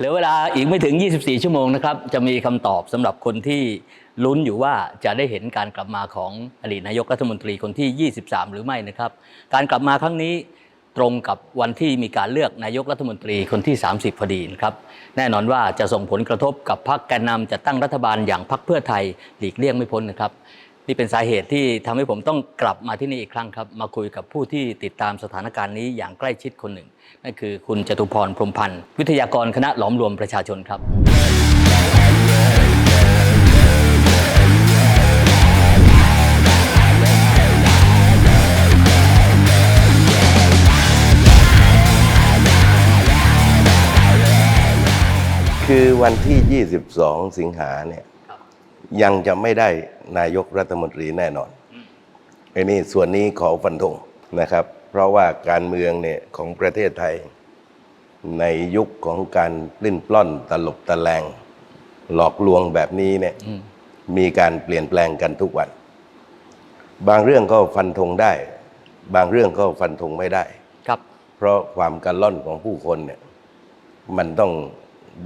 เหลือเวลาอีกไม่ถึง 24 ชั่วโมงนะครับ จะมีคำตอบสำหรับคนที่ลุ้นอยู่ว่าจะได้เห็นการกลับมาของอดีตนายกรัฐมนตรีคนที่ 23 หรือไม่นะครับ การกลับมาครั้งนี้ตรงกับวันที่มีการเลือกนายกรัฐมนตรีคนที่ 30 พอดีนะครับ แน่นอนว่าจะส่งผลกระทบกับพรรคแกนนำจัดตั้งรัฐบาลอย่างพรรคเพื่อไทยหลีกเลี่ยงไม่พ้นนะครับ นี่เป็นสาเหตุที่ทำให้ผมต้องกลับมาที่นี่อีกครั้งครับ มาคุยกับผู้ที่ติดตามสถานการณ์นี้อย่างใกล้ชิดคนหนึ่ง นั่นคือคุณจตุพรพรมพันธ์วิทยากรคณะหลอมรวมประชาชนครับคือวันที่ 22 สิงหาเนี่ย ยังจะไม่ได้นายกรัฐมนตรีแน่นอนไอ้นี่ส่วนนี้ขอฟันธงนะครับ เพราะว่าการเมืองเนี่ยของประเทศไทย ในยุคของการปลิ้นปล้อนตลบตะแลง หลอกลวงแบบนี้เนี่ยอืมมีการเปลี่ยนแปลงกันทุกวัน บางเรื่องก็ฟันธงได้ บางเรื่องก็ฟันธงไม่ได้ครับ เพราะความกันล่อนของผู้คนเนี่ย มันต้อง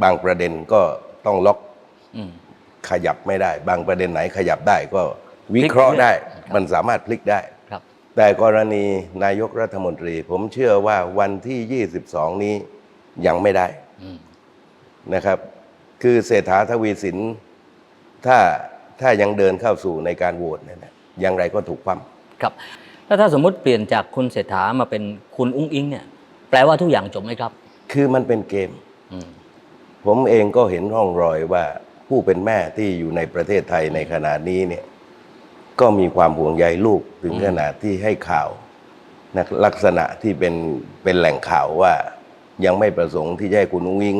บางประเด็นก็ต้องล็อกอืม ขยับไม่ได้ บางประเด็นไหนขยับได้ก็วิเคราะห์ได้ครับมันสามารถพลิกได้ครับแต่กรณีนายกรัฐมนตรี ผมเชื่อว่าวันที่ 22 นี้ยังไม่ได้อืมนะครับ คือเศรษฐาทวีสิน ถ้าถ้ายังเดินเข้าสู่ในการโหวตเนี่ยนะอย่างไรก็ถูกคว่ำครับ แล้วถ้าสมมติเปลี่ยนจากคุณเศรษฐามาเป็นคุณอุ้งอิงเนี่ย แปลว่าทุกอย่างจบไหมครับ คือมันเป็นเกมอืมผมเองก็เห็นร่องรอยว่า ผู้เป็นแม่ที่อยู่ในประเทศไทยในขณะนี้เนี่ยก็มีความห่วงใยลูกถึงขนาดที่ให้ข่าวนะลักษณะที่เป็นเป็นแหล่งข่าวว่ายังไม่ประสงค์ที่จะให้คุณอุ้งอิง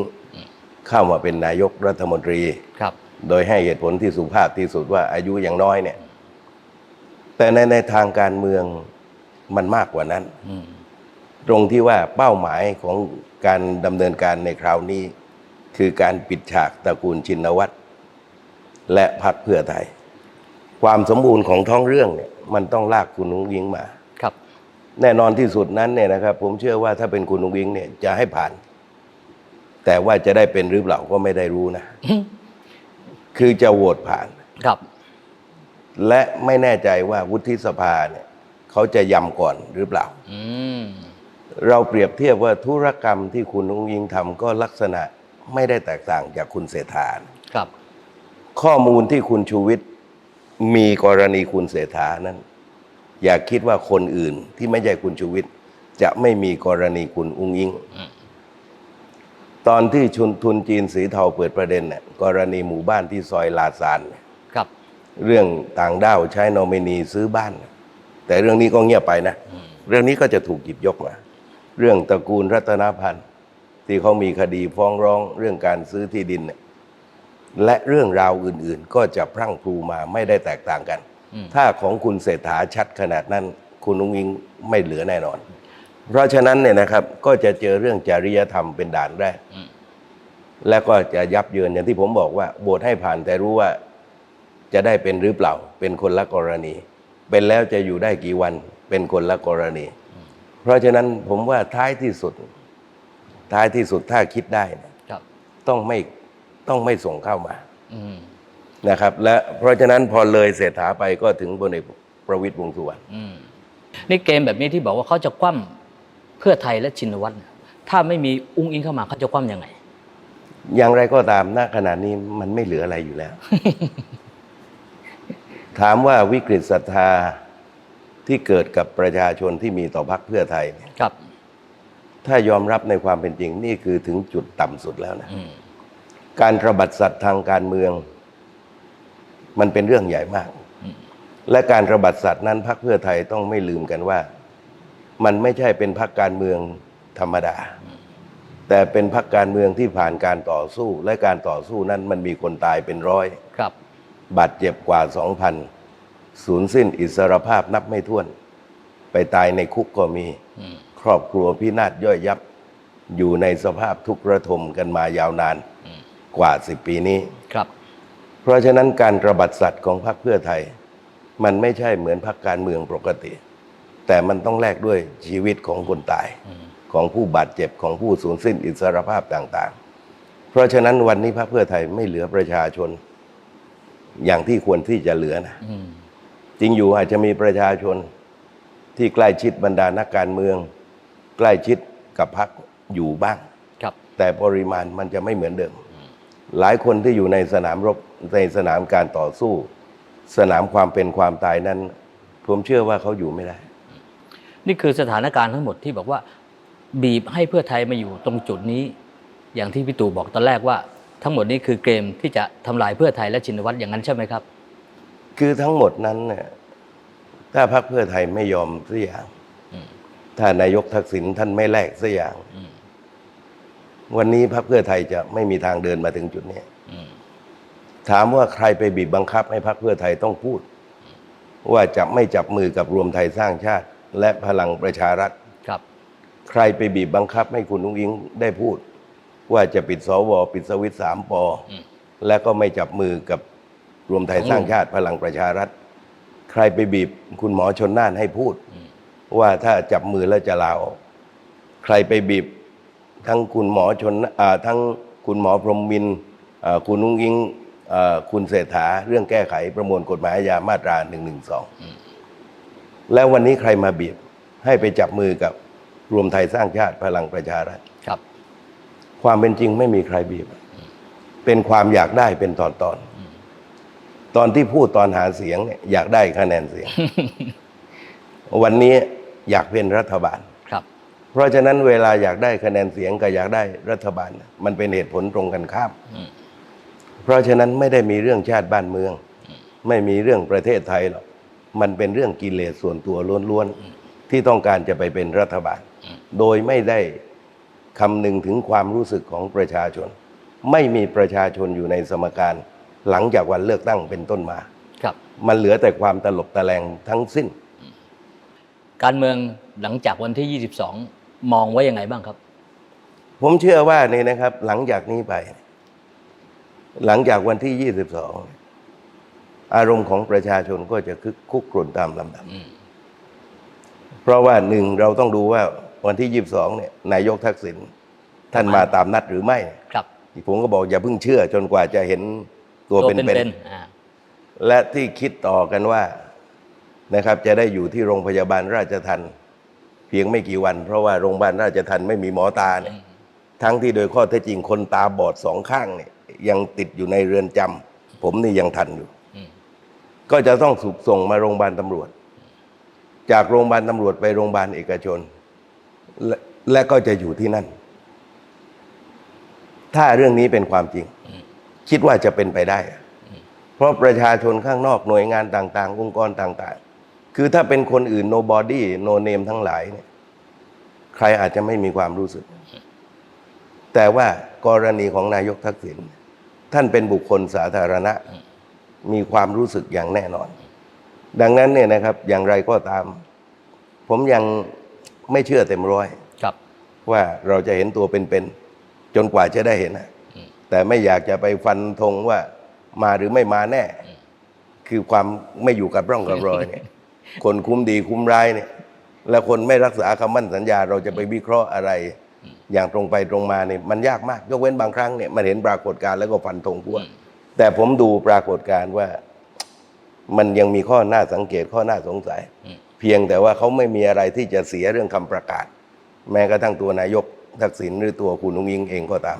เข้ามาเป็นนายกรัฐมนตรีครับ โดยให้เหตุผลที่สุภาพที่สุดว่าอายุยังน้อยเนี่ย แต่ในในทางการเมืองมันมากกว่านั้นอืมตรงที่ว่าเป้าหมายของการดำเนินการในคราวนี้ คือการปิดฉากตระกูลชินวัตรและพรรคเพื่อไทย ความสมบูรณ์ของท้องเรื่องเนี่ยมันต้องลากคุณนุ้งยิงมาครับ แน่นอนที่สุดนั้นเนี่ยนะครับ ผมเชื่อว่าถ้าเป็นคุณนุ้งยิงเนี่ยจะให้ผ่าน แต่ว่าจะได้เป็นหรือเปล่าก็ไม่ได้รู้นะ คือจะโหวตผ่านครับ และไม่แน่ใจว่าวุฒิสภาเนี่ยเขาจะยำก่อนหรือเปล่าอืมเราเปรียบเทียบว่าธุรกรรมที่คุณนุ้งยิงทำก็ลักษณะ ไม่ได้แตกต่างจากคุณเศรษฐานะครับ ข้อมูลที่คุณชูวิทย์มีกรณีคุณเศรษฐานั้น อย่าคิดว่าคนอื่นที่ไม่ใช่คุณชูวิทย์จะไม่มีกรณีคุณอุ้งยิงอืมตอนที่ชุนทุนจีนสีเทาเปิดประเด็นเนี่ยกรณีหมู่บ้านที่ซอยลาซานเนี่ยครับ เรื่องต่างด้าวใช้นอมินีซื้อบ้าน แต่เรื่องนี้ก็เงียบไปนะ เรื่องนี้ก็จะถูกหยิบยกมา เรื่องตระกูลรัตนพันธ์ ที่เขามีคดีฟ้องร้องเรื่องการซื้อที่ดินเนี่ยและเรื่องราวอื่นๆ ก็จะพรั่งพรูมาไม่ได้แตกต่างกันอืมถ้าของคุณเศรษฐาชัดขนาดนั้น คุณนุ้งอิงไม่เหลือแน่นอน เพราะฉะนั้นเนี่ยนะครับก็จะเจอเรื่องจริยธรรมเป็นด่านแรกอืมแล้วก็จะยับเยินอย่างที่ผมบอกว่าโหวตให้ผ่านแต่รู้ว่าจะได้เป็นหรือเปล่า เป็นคนละกรณี เป็นแล้วจะอยู่ได้กี่วันเป็นคนละกรณี เพราะฉะนั้นผมว่าท้ายที่สุด ท้ายที่สุดถ้าคิดได้เนี่ยครับ ต้องไม่ต้องไม่ส่งเข้ามาอืมนะครับ และเพราะฉะนั้นพอเลยเศรษฐาไปก็ถึงพลเอกประวิตยวงษ์สุวรรณอืมนี่เกมแบบนี้ที่บอกว่าเขาจะคว่ำเพื่อไทยและชินวัตรเนี่ยถ้าไม่มีอุ้งอิงเข้ามาเขาจะคว่ำยังไง อย่างไรก็ตามณขณะนี้มันไม่เหลืออะไรอยู่แล้ว ถามว่าวิกฤตศรัทธาที่เกิดกับประชาชนที่มีต่อพรรคเพื่อไทยเนี่ยครับ ถ้ายอมรับในความเป็นจริงนี่คือถึงจุดต่ำสุดแล้วนะอืมการระบาดสัตว์ทางการเมือง มันเป็นเรื่องใหญ่มาก และการระบาดสัตว์นั้นพรรคเพื่อไทยต้องไม่ลืมกันว่า มันไม่ใช่เป็นพรรคการเมืองธรรมดา แต่เป็นพรรคการเมืองที่ผ่านการต่อสู้ และการต่อสู้นั้นมันมีคนตายเป็นร้อยครับ บาดเจ็บกว่าสองพันสูญสิ้นอิสรภาพนับไม่ถ้วน ไปตายในคุกก็มีอืมค รอบครัวพินาศย่อยยับ อยู่ในสภาพทุกข์ระทมกันมายาวนานอืมกว่าสิบปีนี้ครับ เพราะฉะนั้นการระบาดสัตว์ของพรรคเพื่อไทย มันไม่ใช่เหมือนพรรคการเมืองปกติ แต่มันต้องแลกด้วยชีวิตของคนตายอืมของผู้บาดเจ็บของผู้สูญสิ้นอิสรภาพต่าง ๆ เพราะฉะนั้นวันนี้พรรคเพื่อไทยไม่เหลือประชาชน อย่างที่ควรที่จะเหลือนะอืมจริงอยู่อาจจะมีประชาชนที่ใกล้ชิดบรรดานักการเมือง ใกล้ชิดกับพรรคอยู่บ้าง ครับ แต่ปริมาณมันจะไม่เหมือนเดิม หลายคนที่อยู่ในสนามรบในสนามการต่อสู้ สนามความเป็นความตายนั้น ผมเชื่อว่าเขาอยู่ไม่ได้ นี่คือสถานการณ์ทั้งหมดที่บอกว่า บีบให้เพื่อไทยมาอยู่ตรงจุดนี้ อย่างที่พี่ตู่บอกตอนแรกว่า ทั้งหมดนี้คือเกมที่จะทำลายเพื่อไทยและชินวัตรอย่างนั้นใช่ไหมครับ คือทั้งหมดนั้นเนี่ยถ้าพรรคเพื่อไทยไม่ยอมสักอย่างอืม ถ้านายกทักษิณท่านไม่แลกสักอย่างอืมวันนี้พรรคเพื่อไทยจะไม่มีทางเดินมาถึงจุดนี้อืมถามว่าใครไปบีบบังคับให้พรรคเพื่อไทยต้องพูด ว่าจะไม่จับมือกับรวมไทยสร้างชาติ และพลังประชารัฐครับ ใครไปบีบบังคับให้คุณนุ้งอิงได้พูด ว่าจะปิดสวปิดสวิตสามปออืมและก็ไม่จับมือกับรวมไทยของสร้างชาติพลังประชารัฐ ใครไปบีบคุณหมอชนน่านให้พูด อืม ว่าถ้าจับมือแล้วจะลาออก ใครไปบีบ ทั้งคุณหมอชนอ่าทั้งคุณหมอพรหมมินทร์อ่าคุณนุ้งอิงอ่าคุณเศรษฐาเรื่องแก้ไขประมวลกฎหมายอาญามาตรา1นึแล้ววันนี้ใครมาบีบให้ไปจับมือกับรวมไทยสร้างชาติพลังประชารัฐครับ ความเป็นจริงไม่มีใครบีบ เป็นความอยากได้เป็นตอนตอนๆตอนที่พูดตอนหาเสียงเนี่ยอยากได้คะแนนเสียง วันนี้อยากเป็นรัฐบาลครับ เพราะฉะนั้นเวลาอยากได้คะแนนเสียงกับอยากได้รัฐบาลน่ะมันเป็นเหตุผลตรงกันข้ามอืมเพราะฉะนั้นไม่ได้มีเรื่องชาติบ้านเมือง ไม่มีเรื่องประเทศไทยหรอกมันเป็นเรื่องกิเลสส่วนตัวล้วนๆที่ต้องการจะไปเป็นรัฐบาล โดยไม่ได้คำนึงถึงความรู้สึกของประชาชน ไม่มีประชาชนอยู่ในสมการหลังจากวันเลือกตั้งเป็นต้นมา ครับ มันเหลือแต่ความตลบตะแลงทั้งสิ้น การเมืองหลังจากวันที่ 22 มองไว้ยังไงบ้างครับ ผมเชื่อว่านี่นะครับ หลังจากนี้ไป หลังจากวันที่ 22 อารมณ์ของประชาชนก็จะคึกคุกกรุ่นตามลำดับอืมเพราะว่าหนึ่งเราต้องดูว่าวันที่ 22 เนี่ย นายกทักษิณท่านมาตามนัดหรือไม่ ครับผมก็บอกอย่าเพิ่งเชื่อจนกว่าจะเห็นตัวเป็นๆอ่าๆและที่คิดต่อกันว่า นะครับ จะได้อยู่ที่โรงพยาบาลราชทันเพียงไม่กี่วัน เพราะว่าโรงพยาบาลราชทันไม่มีหมอตาเนี่ยทั้งที่โดยข้อเท็จจริงคนตาบอดสองข้างเนี่ยยังติดอยู่ในเรือนจำผมนี่ยังทันอยู่อืมก็จะต้องถูกส่งมาโรงพยาบาลตำรวจ จากโรงพยาบาลตำรวจไปโรงพยาบาลเอกชนและและก็จะอยู่ที่นั่น ถ้าเรื่องนี้เป็นความจริง คิดว่าจะเป็นไปได้ เพราะประชาชนข้างนอกหน่วยงานต่าง ๆ องค์กรต่างๆ คือถ้าเป็นคนอื่น nobody no name ทั้งหลายเนี่ยใครอาจจะไม่มีความรู้สึก แต่ว่ากรณีของนายกทักษิณท่านเป็นบุคคลสาธารณะ มีความรู้สึกอย่างแน่นอน ดังนั้นเนี่ยนะครับ อย่างไรก็ตาม ผมยังไม่เชื่อเต็มร้อยครับว่าเราจะเห็นตัวเป็นๆจนกว่าจะได้เห็นนะแต่ไม่อยากจะไปฟันธงว่ามาหรือไม่มาแน่ คือความไม่อยู่กับร่องกับรอยเนี่ย คนคุ้มดีคุ้มร้ายเนี่ย แล้วคนไม่รักษาคำมั่นสัญญาเราจะไปวิเคราะห์อะไร อย่างตรงไปตรงมาเนี่ยมันยากมาก ยกเว้นบางครั้งเนี่ยมันเห็นปรากฏการณ์แล้วก็ฟันธงพวกแต่ผมดูปรากฏการณ์ว่า มันยังมีข้อน่าสังเกตข้อน่าสงสัย เพียงแต่ว่าเขาไม่มีอะไรที่จะเสียเรื่องคำประกาศ แม้กระทั่งตัวนายกทักษิณหรือตัวคุณนุ้งยิงเองก็ตาม